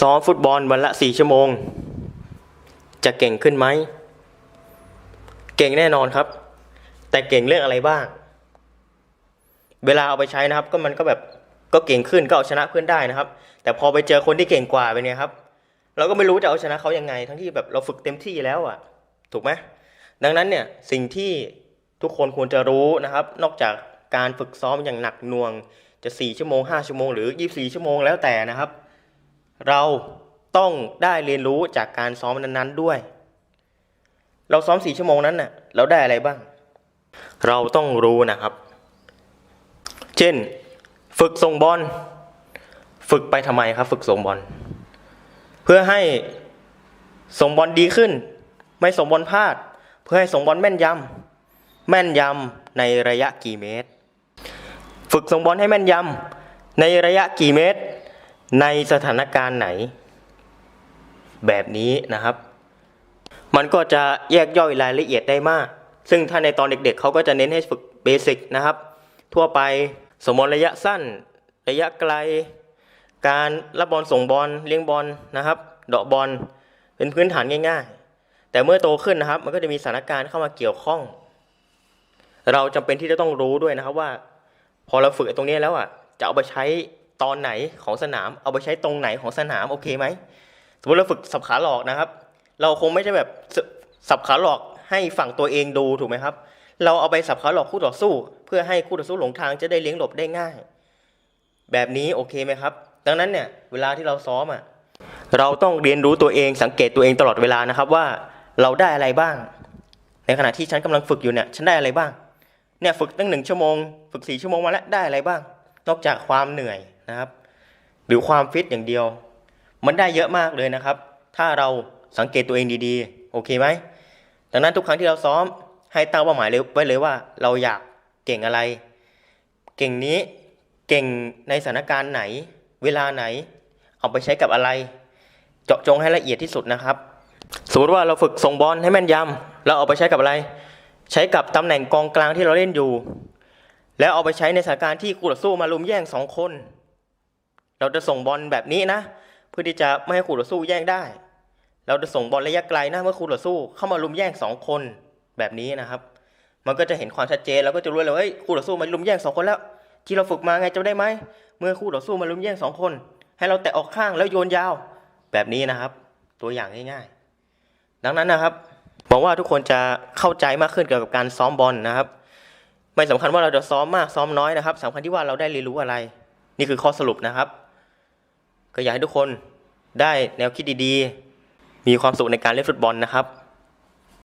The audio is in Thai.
ซ้อมฟุตบอลวันละสี่ชั่วโมง จะเก่งขึ้นไหม เก่งแน่นอนครับ แต่เก่งเรื่องอะไรบ้าง เวลาเอาไปใช้นะครับ ก็มันก็แบบก็เก่งขึ้นก็เอาชนะเพื่อนได้นะครับ แต่พอไปเจอคนที่เก่งกว่าไปเนี่ยครับ เราก็ไม่รู้จะเอาชนะเขายังไง ทั้งที่แบบเราฝึกเต็มที่แล้วอะ ถูกไหมดังนั้นเนี่ยสิ่งที่ทุกคนควรจะรู้นะครับ นอกจากการฝึกซ้อมอย่างหนักหน่วงจะ 4 ชั่วโมง 5 ชั่วโมงหรือ 24 ชั่วโมงแล้วแต่นะครับ เราต้องได้เรียนรู้จากการซ้อมนั้นๆด้วย เราซ้อม4ชั่วโมงนั้นน่ะ เราได้อะไรบ้าง เราต้องรู้นะครับ เช่น ฝึกส่งบอล ฝึกไปทำไมครับ ฝึกส่งบอล เพื่อให้ส่งบอลดีขึ้น ไม่ส่งบอลพลาด เพื่อให้ส่งบอลแม่นยำแม่นยำในระยะกี่เมตร ฝึกส่งบอลให้แม่นยำในระยะกี่เมตร ในสถานการณ์ไหน แบบนี้นะครับ มันก็จะแยกย่อยรายละเอียดได้มาก ซึ่งถ้าในตอนเด็กๆเขาก็จะเน้นให้ฝึกเบสิกนะครับ ทั่วไปสมบอลระยะสั้น ระยะไกล การรับบอลส่งบอลเลี้ยงบอลนะครับเดาะบอลเป็นพื้นฐานง่าย ๆ แต่เมื่อโตขึ้นนะครับ มันก็จะมีสถานการณ์เข้ามาเกี่ยวข้อง เราจำเป็นที่จะต้องรู้ด้วยนะครับว่า พอเราฝึกตรงนี้แล้วอะจะเอาไปใช้ ตอนไหนของสนามเอาไปใช้ตรงไหนของสนามโอเคไหมสมมติเราฝึกสับขาหลอกนะครับ เราคงไม่ใช่แบบสับขาหลอกให้ฝั่งตัวเองดูถูกไหมครับ เราเอาไปสับขาหลอกคู่ต่อสู้ เพื่อให้คู่ต่อสู้หลงทางจะได้เลี้ยงหลบได้ง่าย แบบนี้โอเคไหมครับ ดังนั้นเนี่ยเวลาที่เราซ้อมอะเราต้องเรียนรู้ตัวเองสังเกตตัวเองตลอดเวลานะครับว่าเราได้อะไรบ้าง ในขณะที่ฉันกำลังฝึกอยู่เนี่ยฉันได้อะไรบ้างเนี่ยฝึกตั้งหนึ่งชั่วโมง ฝึกสี่ชั่วโมงมาแล้วได้อะไรบ้าง นอกจากความเหนื่อย นะครับ หรือความฟิตอย่างเดียว มันได้เยอะมากเลยนะครับ ถ้าเราสังเกตตัวเองดีๆ โอเคไหมดังนั้นทุกครั้งที่เราซ้อมให้ตั้งเป้าหมายเลยไว้เลยว่า เราอยากเก่งอะไร เก่งนี้เก่งในสถานการณ์ไหน เวลาไหน เอาไปใช้กับอะไร เจาะจงให้ละเอียดที่สุดนะครับ สมมติว่าเราฝึกส่งบอลให้แม่นยำเราเอาไปใช้กับอะไร ใช้กับตำแหน่งกองกลางที่เราเล่นอยู่ แล้วเอาไปใช้ในสถานการณ์ที่คู่ต่อสู้มาลุมแย่งสองคน เราจะส่งบอลแบบนี้นะ เพื่อที่จะไม่ให้คู่ต่อสู้แย่งได้ เราจะส่งบอลระยะไกลนะเมื่อคู่ต่อสู้เข้ามาลุมแย่งสองคนแบบนี้นะครับ มันก็จะเห็นความชัดเจนแล้วก็จะรู้เลยว่าเฮ้ยคู่ต่อสู้มาลุมแย่งสองคนแล้วที่เราฝึกมาไงจำได้ไหมเมื่อคู่ต่อสู้มาลุมแย่งสองคน ให้เราแตะออกข้างแล้วโยนยาว แบบนี้นะครับ ตัวอย่างง่ายๆ ดังนั้นนะครับหวังว่าทุกคนจะเข้าใจมากขึ้นเกี่ยวกับการซ้อมบอลนะครับ ไม่สำคัญว่าเราจะซ้อมมากซ้อมน้อยนะครับสำคัญที่ว่าเราได้เรียนรู้อะไร นี่คือข้อสรุปนะครับ ก็อยากให้ทุกคนได้แนวคิดดีๆ มีความสุขในการเล่นฟุตบอลนะครับ